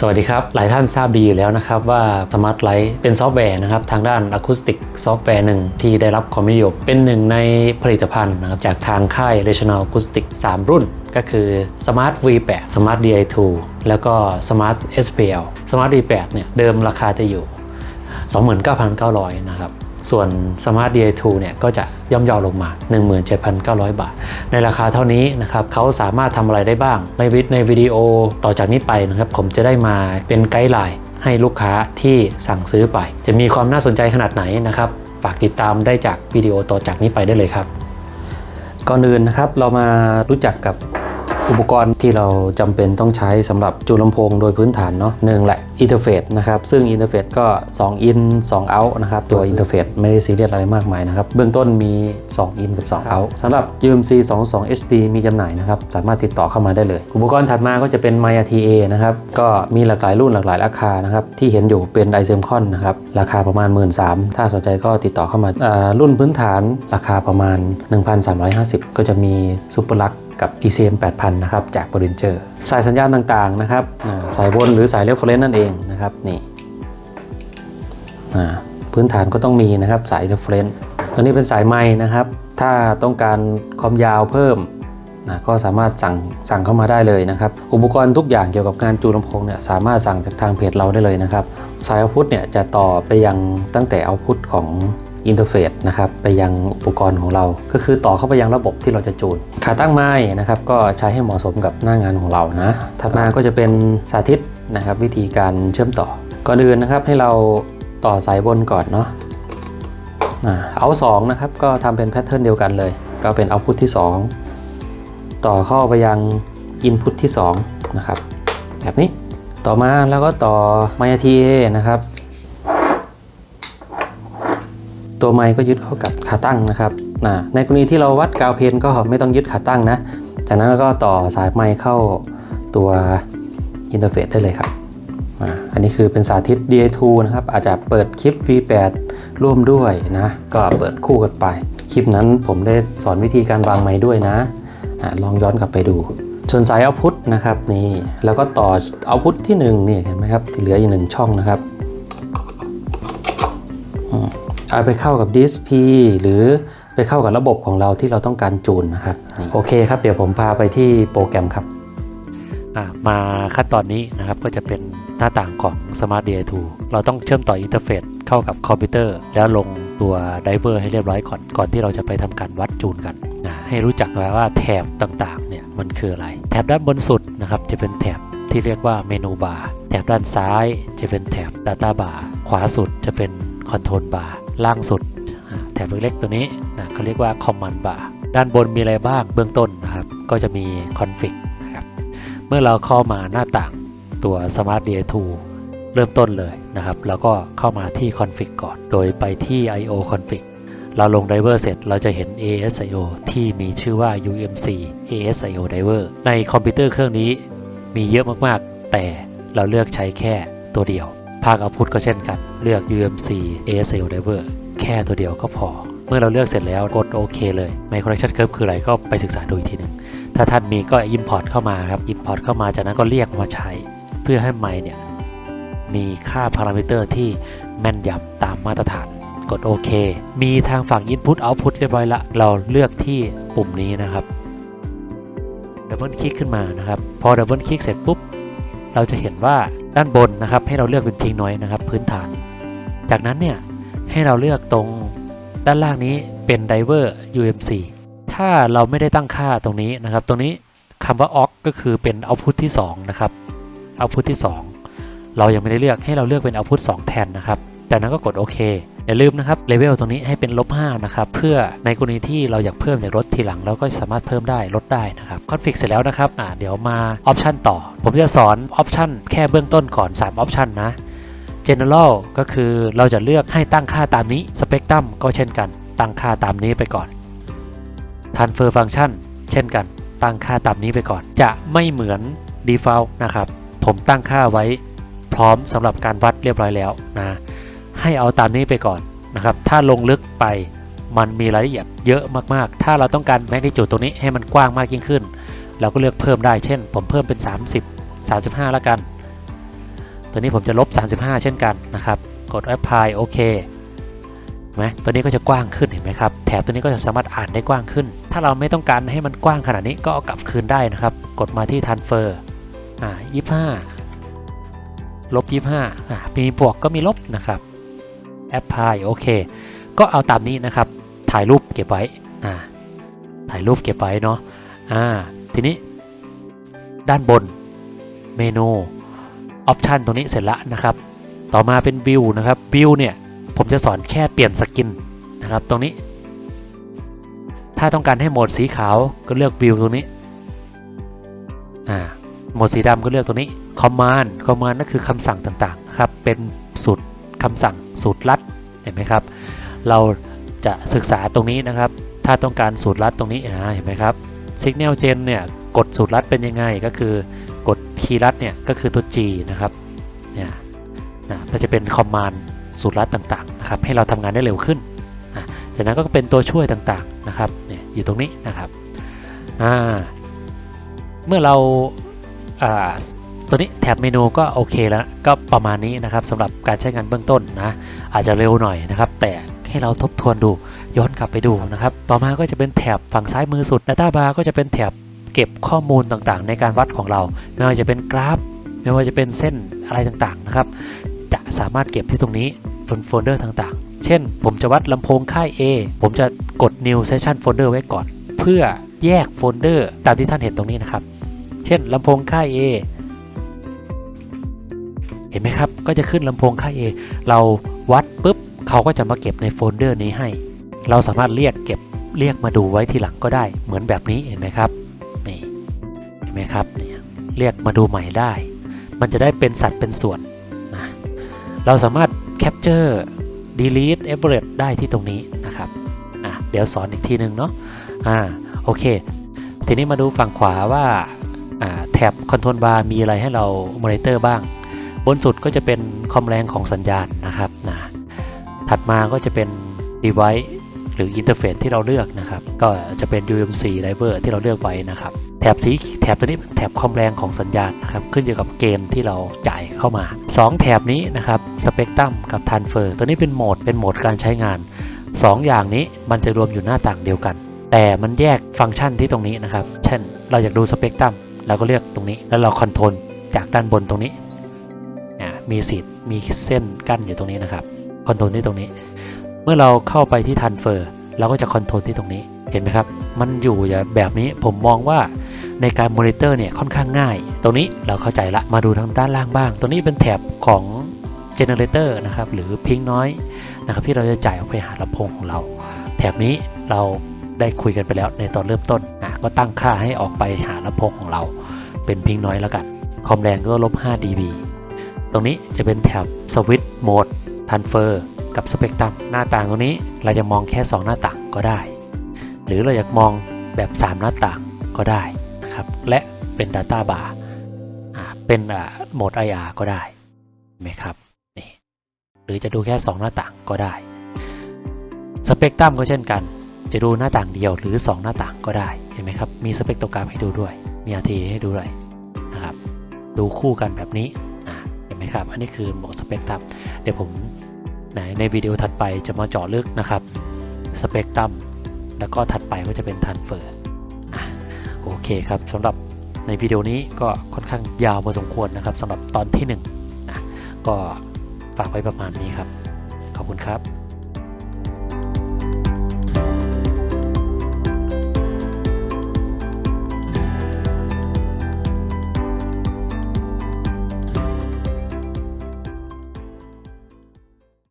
สวัสดีครับ หลายท่านทราบดีอยู่แล้วนะครับว่า Smart Light เป็นซอฟต์แวร์นะครับทางด้านอะคูสติกซอฟต์แวร์หนึ่งที่ได้รับความนิยม เป็นหนึ่งในผลิตภัณฑ์นะครับจากทางค่าย Regional Acoustic 3 รุ่น ก็คือ Smart V8 Smart DI2 แล้วก็ Smart SPL Smart V8 เนี่ยเดิมราคาจะอยู่ 29,900 นะครับ ส่วน Smart DI2 เนี่ยก็จะย่อมยาวลงมา 17,900 บาท ในราคาเท่านี้นะครับเขาสามารถทำอะไรได้บ้าง ในวิดในวิดีโอต่อจากนี้ไปนะครับผมจะได้มาเป็นไกด์ไลน์ให้ลูกค้าที่สั่งซื้อไป จะมีความน่าสนใจขนาดไหนนะครับฝากติดตามได้จากวิดีโอต่อจากนี้ไปได้เลยครับก่อนอื่นนะครับเรามารู้จักกับ อุปกรณ์ที่เราจำเป็นต้องใช้สำหรับจูนลำโพงโดยพื้นฐานเนาะหนึ่งแหละอินเทอร์เฟซนะครับ ซึ่งอินเทอร์เฟซก็2 in 2 out นะครับ ตัวอินเทอร์เฟซไม่ได้ซีเรียสอะไรมากมายนะครับ เบื้องต้นมี 2 in กับ 2 out สำหรับ UMC 22 HD มีจำหน่ายนะครับ สามารถติดต่อเข้ามาได้เลย อุปกรณ์ถัดมาก็จะเป็น m y t a นะครับ ก็มีหลากหลายรุ่นหลากหลายราคานะครับ ที่เห็นอยู่เป็น i s e m c o n นะครับ ราคาประมาณ 1 3 0 0 0ถ้าสนใจก็ติดต่อเข้ามารุ่นพื้นฐานราคาประมาณ 1,350 ก็จะมีซูเปอร์ลั กกับ PCM 8000 นะครับ จากบรินเจอร์สายสัญญาณต่างๆนะครับสายบนหรือสายเรฟเฟรนซ์นั่นเองนะครับนี่พื้นฐานก็ต้องมีนะครับสายเรฟเฟรนซ์ตัวนี้เป็นสายไม้นะครับ ถ้าต้องการความยาวเพิ่มนะก็สามารถสั่งสั่งเข้ามาได้เลยนะครับ อุปกรณ์ทุกอย่างเกี่ยวกับการจูนลำโพงเนี่ยสามารถสั่งจากทางเพจเราได้เลยนะครับ สายเอาพุทเนี่ยจะต่อไปยังตั้งแต่เอาพุทของ อินเทอร์เฟซนะครับไปยังอุปกรณ์ของเรา ก็คือต่อเข้าไปยังระบบที่เราจะจูน ขาตั้งไม้นะครับก็ใช้ให้เหมาะสมกับหน้างานของเรานะถัดมาก็จะเป็นสาธิตนะครับวิธีการเชื่อมต่อ ก่อนอื่นนะครับให้เราต่อสายบนก่อนเนาะอ่าเอา2นะครับก็ทำเป็นแพทเทิร์นเดียวกันเลย ก็เป็นเอาพุทที่ 2 ต่อเข้าไปยังอินพุตที่2นะครับแบบนี้ต่อมาแล้วก็ต่อ m y t a นะครับ ตัวไมค์ก็ยึดเข้ากับขาตั้งนะครับในกรณีที่เราวัดกาวเพนก็ไม่ต้องยึดขาตั้งนะ จากนั้นเราก็ต่อสายไมค์เข้าตัวอินเทอร์เฟซได้เลยครับอันนี้คือเป็นสาธิต DA2 นะครับ อาจจะเปิดคลิป V8 ร่วมด้วยนะ ก็เปิดคู่กันไป คลิปนั้นผมได้สอนวิธีการวางไมค์ด้วยนะอะลองย้อนกลับไปดูส่วนสายเอาพุทนะครับนี่แล้วก็ต่อเอาพุทที่1นี่เห็นไหมครับที่เหลืออยู่หนึ่งช่องนะครับ เอาไปเข้ากับ DSP หรือไปเข้ากับระบบของเราที่เราต้องการจูนนะครับโอเคครับ เดี๋ยวผมพาไปที่โปรแกรมครับมาขั้นตอนนี้นะครับก็จะเป็นหน้าต่างของ Smart DI2 เราต้องเชื่อมต่ออินเทอร์เฟซเข้ากับคอมพิวเตอร์ แล้วลงตัวไดเวอร์ให้เรียบร้อยก่อนก่อนที่เราจะไปทำการวัดจูนกันนะให้รู้จักไว้ว่าแถบต่างๆเนี่ยมันคืออะไร แถบด้านบนสุดนะครับจะเป็นแถบที่เรียกว่าเมนูบาร์แถบด้านซ้ายจะเป็นแถบ Data Bar ขวาสุดจะเป็นคอนโทร ล่างสุดแถบเล็กๆตัวนี้นะเขาเรียกว่า Command Bar ด้านบนมีอะไรบ้างเบื้องต้นนะครับ ก็จะมี Config นะครับเมื่อเราเข้ามาหน้าต่างตัว Smart DI2 เริ่มต้นเลยนะครับ แล้วก็เข้ามาที่ Config ก่อน โดยไปที่ I/O Config เราลง driver เสร็จเราจะเห็น ASIO ที่มีชื่อว่า UMC ASIO driver ในคอมพิวเตอร์เครื่องนี้มีเยอะมากๆ แต่เราเลือกใช้แค่ตัวเดียว ภาคเอาพุทก็เช่นกัน เลือก UMC ASIO driver แค่ตัวเดียวก็พอ เมื่อเราเลือกเสร็จแล้วกดโอเคเลย My Connection Curve คืออะไรก็ไปศึกษาดูอีกทีหนึ่งถ้าท่านมีก็ Import เข้ามาครับ Import เข้ามาจากนั้นก็เรียกมาใช้ เพื่อให้ไมค์เนี่ยมีค่าพารามิเตอร์ที่แม่นยำตามมาตรฐาน กดโอเค มีทางฝั่ง Input Output เรียบร้อยละ เราเลือกที่ปุ่มนี้นะครับดับเบิลคลิกขึ้นมานะครับ พอดับเบิลคลิกเสร็จปุ๊บ เราจะเห็นว่า ด้านบนนะครับ ให้เราเลือกเป็นพิงน้อยนะครับ พื้นฐาน จากนั้นเนี่ยให้เราเลือกตรงด้านล่างนี้เป็น Driver UMC ถ้าเราไม่ได้ตั้งค่าตรงนี้นะครับ ตรงนี้คำว่า aux ก็คือเป็น Output ที่ 2 นะครับ Output ที่ 2 เรายังไม่ได้เลือกให้เราเลือกเป็น Output 2แทนนะครับ จากนั้นก็กดโอเค อย่าลืมนะครับเลเวลตรงนี้ให้เป็นลบ5นะครับเพื่อในกรณีที่เราอยากเพิ่มอยากลดทีหลังเราก็สามารถเพิ่มได้ลดได้นะครับคอนฟิกเสร็จแล้วนะครับอ่าเดี๋ยวมาออปชันต่อ ผมจะสอนออปชันแค่เบื้องต้นก่อน3ออปชันนะ General ก็คือเราจะเลือกให้ตั้งค่าตามนี้ Spectrum ก็เช่นกัน ตั้งค่าตามนี้ไปก่อน Transfer Function เช่นกัน ตั้งค่าตามนี้ไปก่อน จะไม่เหมือน Default นะครับ ผมตั้งค่าไว้พร้อมสำหรับการวัดเรียบร้อยแล้วนะ ให้เอาตามนี้ไปก่อนนะครับ ถ้าลงลึกไปมันมีรายละเอียดเยอะมากๆ ถ้าเราต้องการแมกนิจูดตรงนี้ให้มันกว้างมากยิ่งขึ้น เราก็เลือกเพิ่มได้ เช่น ผมเพิ่มเป็น 30 35 แล้วกัน ตัวนี้ผมจะลบ 35 เช่นกันนะครับ กด apply โอเคไหมตัวนี้ก็จะกว้างขึ้นเห็นไหมครับ แถบตัวนี้ก็จะสามารถอ่านได้กว้างขึ้น ถ้าเราไม่ต้องการให้มันกว้างขนาดนี้ก็เอากลับคืนได้นะครับ กดมาที่ transfer อ่า25ลบ25อ่ามีบวกก็มีลบนะครับ apply โอเค ก็เอาตามนี้นะครับ ถ่ายรูปเก็บไว้อ่าถ่ายรูปเก็บไว้เนาะอ่าทีนี้ ด้านบนเมนูออปชันตรงนี้เสร็จล้วนะครับ ต่อมาเป็นวิวนะครับวิวเนี่ยผมจะสอนแค่เปลี่ยนสกินนะครับ ตรงนี้ ถ้าต้องการให้โหมดสีขาวก็เลือกวิวตรงนี้อ่าโหมดสีดำก็เลือกตรงนี้ command command นั่นคือคำสั่งต่างๆนะครับเป็นสูตร คำสั่งสูตรลัดเห็นไหมครับ เราจะศึกษาตรงนี้นะครับ ถ้าต้องการสูตรลัดตรงนี้เห็นไหมครับ Signal Gen เนี่ยกดสูตรลัดเป็นยังไงก็คือกดคีย์ลัดเนี่ยก็คือตัว G นะครับเนี่ยนะมันจะเป็นคอมมานด์สูตรลัดต่างๆนะครับให้เราทำงานได้เร็วขึ้นนะจากนั้นก็เป็นตัวช่วยต่างๆนะครับเนี่ยอยู่ตรงนี้นะครับอ่าเมื่อเราอ่า ตัวนี้แท็บเมนูก็โอเคแล้วก็ประมาณนี้นะครับสำหรับการใช้งานเบื้องต้นนะอาจจะเร็วหน่อยนะครับ แต่ให้เราทบทวนดูย้อนกลับไปดูนะครับ ต่อมาก็จะเป็นแถบฝั่งซ้ายมือสุด Data Bar ก็จะเป็นแถบเก็บข้อมูลต่างๆ ในการวัดของเรา ไม่ว่าจะเป็นกราฟ ไม่ว่าจะเป็นเส้นอะไรต่างๆนะครับ จะสามารถเก็บที่ตรงนี้บนโฟลเดอร์ต่างๆ เช่น ผมจะวัดลำโพงค่าย A ผมจะกด New Session Folder ไว้ก่อน เพื่อแยกโฟลเดอร์ตามที่ท่านเห็นตรงนี้นะครับ เช่นลำโพงค่าย A ห็นไหมครับ ก็จะขึ้นลำโพงค่าย A เราวัดปุ๊บเขาก็จะมาเก็บในโฟลเดอร์นี้ให้ เราสามารถเรียกเก็บเรียกมาดูไว้ทีหลังก็ได้ เหมือนแบบนี้เห็นไหมครับนี่เห็นไหมครับเนี่ยเรียกมาดูใหม่ได้ มันจะได้เป็นสัดเป็นส่วนนะเราสามารถ capture delete average ได้ที่ตรงนี้นะครับอะเดี๋ยวสอนอีกทีหนึ่งเนาะอ่าโอเค ทีนี้มาดูฝั่งขวาว่าแท็บ control bar มีอะไรให้เรา monitor บ้าง บนสุดก็จะเป็นความแรงของสัญญาณนะครับนะถัดมาก็จะเป็น device หรืออินเทอร์เฟซที่เราเลือกนะครับ ก็จะเป็น UMC driver ที่เราเลือกไว้นะครับ แถบสีแถบตัวนี้เป็นแถบความแรงของสัญญาณนะครับ ขึ้นอยู่กับเกณฑ์ที่เราจ่ายเข้ามา 2 แถบนี้นะครับสเปกตรัมกับทันเฟอร์ตัวนี้เป็นโหมดเป็นโหมดการใช้งาน 2 อย่างนี้มันจะรวมอยู่หน้าต่างเดียวกัน แต่มันแยกฟังก์ชันที่ตรงนี้นะครับ เช่น เราอยากดูสเปกตรัมเราก็เลือกตรงนี้ แล้วเราคอนโทรลจากด้านบนตรงนี้ มีสีมีเส้นกั้นอยู่ตรงนี้นะครับคอนโทรลที่ตรงนี้ เมื่อเราเข้าไปที่ทันเฟอร์เราก็จะคอนโทรลที่ตรงนี้เห็นไหมครับ มันอยู่แบบนี้ผมมองว่าในการมอนิเตอร์เนี่ยค่อนข้างง่าย ตรงนี้เราเข้าใจละมาดูทางด้านล่างบ้าง ตรงนี้เป็นแถบของเจเนเรเตอร์นะครับหรือพิงน้อยนะครับที่เราจะจ่ายออกไปหาลำโพงของเรา แถบนี้เราได้คุยกันไปแล้วในตอนเริ่มต้นอะก็ตั้งค่าให้ออกไปหาลำโพงของเรา เป็นพิงน้อยแล้วกัน คอมแรงก็ลบ5 dB รงนี้จะเป็นแถบสวิตช์โหมดทันเฟอร์กับสเปกตรัมหน้าต่างตรงนี้เราจะมองแค่ 2 หน้าต่างก็ได้ หรือเราอยากมองแบบ 3 หน้าต่างก็ได้นะครับและเป็น Data Bar เป็นโหมด IR ก็ได้เห็นไหมครับนี่หรือจะดูแค่ 2 หน้าต่างก็ได้สเปกตรัมก็เช่นกัน จะดูหน้าต่างเดียวหรือ 2 หน้าต่างก็ได้เห็นไหมครับมีสเปกโตรกราฟให้ดูด้วย มี RT ให้ดูด้วยนะครับดูคู่กันแบบนี้ นไหมครับ อันนี้คือโหมดสเปกตรัมเดี๋ยวผมในในวิดีโอถัดไปจะมาเจาะลึกนะครับสเปกตรัมแล้วก็ถัดไปก็จะเป็นทันเฟอร์โอเคครับสำหรับในวิดีโอนี้ก็ค่อนข้างยาวพอสมควรนะครับสำหรับตอนที่1นงนะก็ฝากไว้ประมาณนี้ครับ ขอบคุณครับ